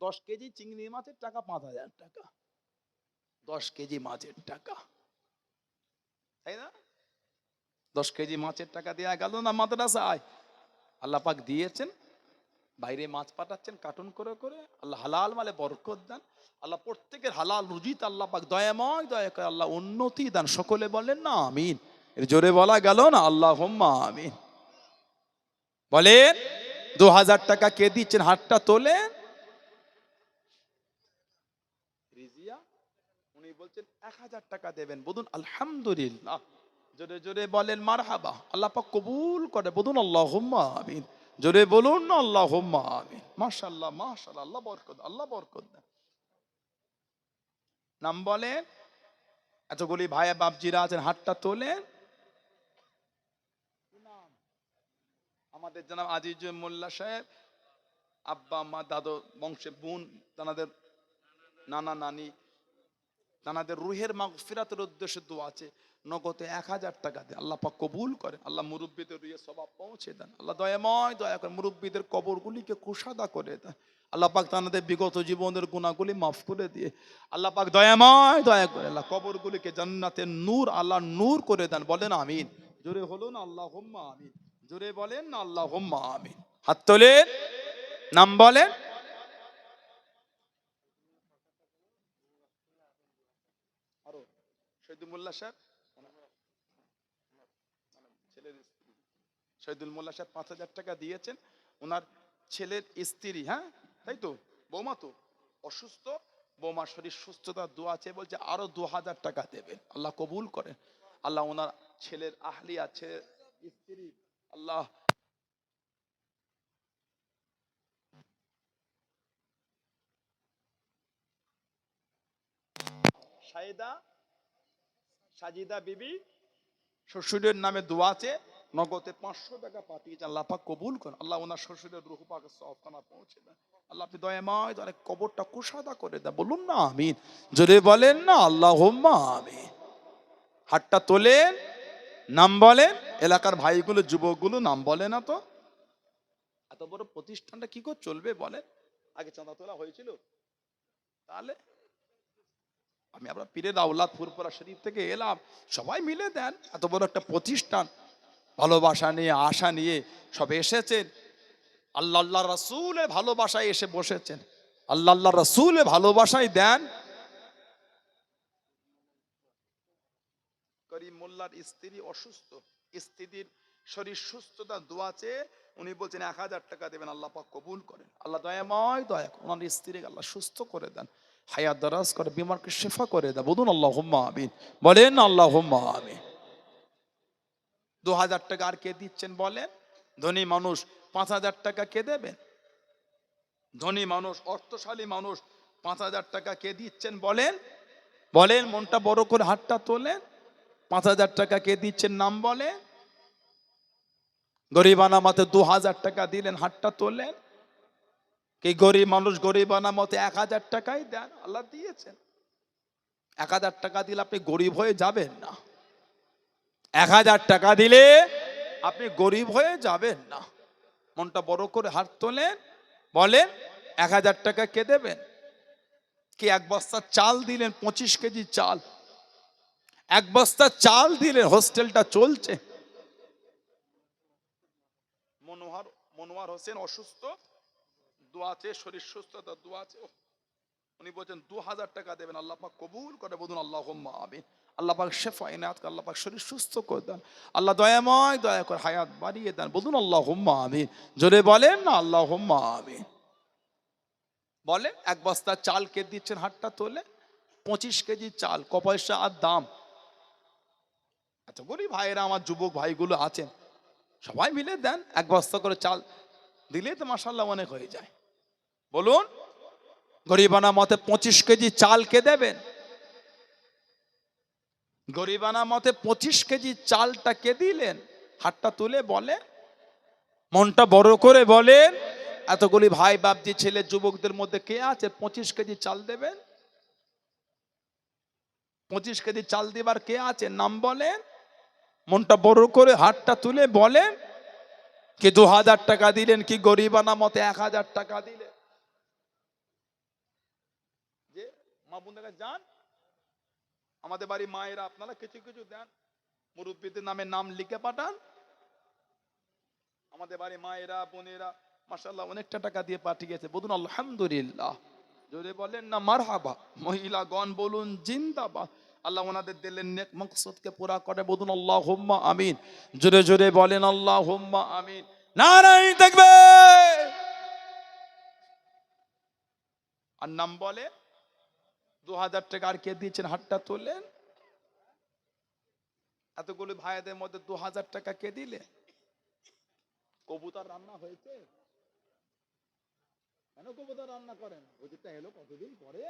দশ কেজি চিংড়ি মাছের টাকা, পাঁচ হাজার টাকা। দশ কেজি মাছের টাকা। তাই না? দশ কেজি মাছের টাকা দেওয়া গেল না মাদ্রাসায়? আল্লাহ পাক দিয়েছেন, বাইরে মাছ পাঠাচ্ছেন কার্টুন করে করে। আল্লাহ হালাল মালে বরকত দেন। আল্লাহ প্রত্যেকের হালাল রুজিত আল্লাহ পাক দয়াময় দয়া করে আল্লাহ উন্নতি দেন। সকলে বলেন না, আমিন। এর জোরে বলা গেল না আল্লাহ হোম্মা আমিন। বলেন, দু হাজার টাকা কে দিচ্ছেন? হাতটা তোলে রিজিয়া উনি বলছেন, এক হাজার টাকা দেবেন। বলুন, আলহামদুলিল্লাহ। জোরে জোরে বলেন, মারহাবা। কবুল করে। বলুন আল্লাহ আমিন। জোরে বলুন আল্লাহ আমিন। মাশাল্লাহ মাশাল্লাহ আল্লাহ বরকত আল্লাহ বরকত নাম বলেন, এতগুলি ভাইয়া বাপজিরা আছেন, হাতটা তোলেন। আমাদের জানাব আজিজ মোল্লা সাহেব, আব্বা, মা, দাদু বংশে বোন, তানাদের নানা নানি তানাদের রুহের মাগফিরাতের উদ্দেশ্যে দোয়া আছে, নগদে এক হাজার টাকা দেয় আল্লাহ পাক কবুল করেন। আল্লাহ মুরব্বীদের রুহে স্বভাব পৌঁছে দেন। আল্লাহ দয়াময় দয়া করে মুরব্বীদের কবরগুলিকে কুশাদা করে দেন। আল্লাহ পাক তাদের বিগত জীবনের গুণাগুলি মাফ করে দিয়ে, আল্লাহ পাক দয়াময় দয়া করে আল্লাহ কবরগুলিকে জান্নাতের নূর আল্লাহ নূর করে দেন। বলেন আমিন। জোরে হলো না আল্লাহ হোম্মা আমিন। জোরে বলেন না আল্লাহ হোম্মা আমিন। হাত তোলেন, নাম বলেন আরও শহীদুল শহীদুল মোল্লা সাহেব পাঁচ হাজার টাকা দিয়েছেন। ওনার ছেলের স্ত্রী হ্যাঁ? তাই বৌমা তো? অসুস্থ বৌমা শরীর সুস্থতা, দোয়া আছে বলছে, আরও দু হাজার টাকা দেবেন। আল্লাহ কবুল করেন। আল্লাহ ওনার ছেলের আহলিয়া, ছেলের স্ত্রী, আল্লাহ। সাইদা সাজিদা বিবি, শ্বশুরের নামে দোয়া আছে, নগদে পাঁচশো টাকা পাঠিয়েছে আল্লাহ পাক কবুল করেন। আল্লাহ ওনার শ্বশুরের রুহ পাকে সফখানা পৌঁছে দেন। আল্লাহ আপনি দয়াময় দয়া কবরটা কুসাদা করে দেন। বলুন না, আমিন। জোরে বলেন না আল্লাহ হোম্মা আমিন। হাতটা তোলেন, নাম বলেন। এলাকার ভাইগুলো, যুবকগুলো নাম বলে না তো। এত বড় প্রতিষ্ঠানটা কি করে চলবে বলেন। আগে চাঁদা তোলা হয়েছিল। তাহলে আমি আমরা পীরের আউলাদ ফুরপুরা শরীফ থেকে এলাম। সবাই মিলে দেন, এত বড় একটা প্রতিষ্ঠান। ভালোবাসা নিয়ে, আশা নিয়ে সব এসেছেন। আল্লাহ আল্লাহ রসুলে ভালোবাসায় এসে বসেছেন। আল্লাহ আল্লাহ রসুলে ভালোবাসায় দেন। করিম মোল্লার স্ত্রী অসুস্থ, স্ত্রীর শরীর সুস্থতা দোয়াছে উনি বলছেন, এক হাজার টাকা দেবেন, আল্লাহ কবুল করেন। আল্লাহ দয়াময় দয়া। ওনার স্ত্রীকে আল্লাহ সুস্থ করে দেন। হায়াত দারাজ করে, বিমারকে শেফা করে দেন বলুন আল্লাহ হুম্মা আমিন। বলেন আল্লাহ হুম্মা আমিন। দু হাজার টাকা আর কে দিচ্ছেন বলেন? ধনী মানুষ, পাঁচ হাজার টাকা কে দেবেন? ধনী মানুষ, অর্থশালী মানুষ, পাঁচ হাজার টাকা কে দিচ্ছেন বলেন? বলেন, মনটা বড় করে হাতটা তোলেন। পাঁচ হাজার টাকা কে দিচ্ছেন নাম বলেন? গরিবানা মতে দু হাজার টাকা দিলেন, হাতটা তোলেন। কি গরিব মানুষ গরিবানা মতে এক হাজার টাকাই দেন, আল্লাহ দিয়েছেন। এক হাজার টাকা দিলে আপনি গরিব হয়ে যাবেন না। এক হাজার টাকা দিলে আপনি গরিব হয়ে যাবেন না। মনটা বড় করে হাত তোলেন, বলেন, এক হাজার টাকা কে দেবেন? কি এক বস্তা চাল দিলেন, পঁচিশ কেজি চাল। এক বস্তা চাল দিলেন, হোস্টেলটা চলছে। মনোহর, মনোয়ার হোসেন অসুস্থ। দোয়াছে শরীর সুস্থতা দোয়াছে ওহ, উনি বলছেন দু হাজার টাকা দেবেন আল্লাহ পাক কবুল করে বলুন আল্লাহ আমিন। আল্লাহ পাক শেফা ইনাত আল্লাহ পাক শরীর সুস্থ করে দেন। আল্লাহ দয়াময় দয়া করে হায়াত বাড়িয়ে দেন বলুন আল্লাহ আমিন। জোরে বলেন না আল্লাহ আমিন। বলেন এক বস্তা চাল কে দিচ্ছেন হাটটা তোলে? পঁচিশ কেজি চাল ক পয়সা আর দাম? এত গরিব ভাইয়েরা আমার যুবক ভাইগুলো আছেন সবাই মিলে দেন এক বস্তা করে চাল দিলে তো মাসাল্লাহ অনেক হয়ে যায়। বলুন। গরিবানা মতে পঁচিশ কেজি চাল কে দেবেন? গরিবানা মতে পঁচিশ কেজি চালটা কে দিলেন? হাতটা তুলে বলে মনটা বড় করে বলেন। এতগুলি ভাই বাপজি ছেলে যুবকদের মধ্যে কে আছে? পঁচিশ কেজি চাল দেবেন? পঁচিশ কেজি চাল দিবার কে আছে? নাম বলেন। মনটা বড় করে হাতটা তুলে বলেন। কি দু হাজার টাকা দিলেন? কি গরিবানা মতে এক হাজার টাকা দিলেন? মা বোনদের যান। আমাদের বাড়ি মায়েরা আপনারা কিছু কিছু দেন। মুরব্বীদের নামে নাম লিখে পাঠান। আমাদের বাড়ি মায়েরা, বোনেরা মাসাল্লাহ অনেকটা টাকা দিয়ে পাঠিয়েছে বলুন, আলহামদুলিল্লাহ। জোরে বলেন না, মারহাবা। মহিলাগণ বলুন, জিন্দাবাদ। আল্লাহ ওনাদের দিলেন নেক মকসদকে পুরা করে। বলুন আল্লাহ হোম্মা আমিন। জোরে জোরে বলেন আল্লাহ হোম্মা আমিন। নারাই দেখবে আর নাম বলে দু হাজার টাকা আর কে দিয়েছেন? হাতটা তোলেন। এতগুলো ভাইদের মধ্যে দু হাজার টাকা কে দিলে? কবুতর রান্না হয়েছে? কেন কবুতর রান্না করেন? ওদিকটা এলো কতদিন পরে?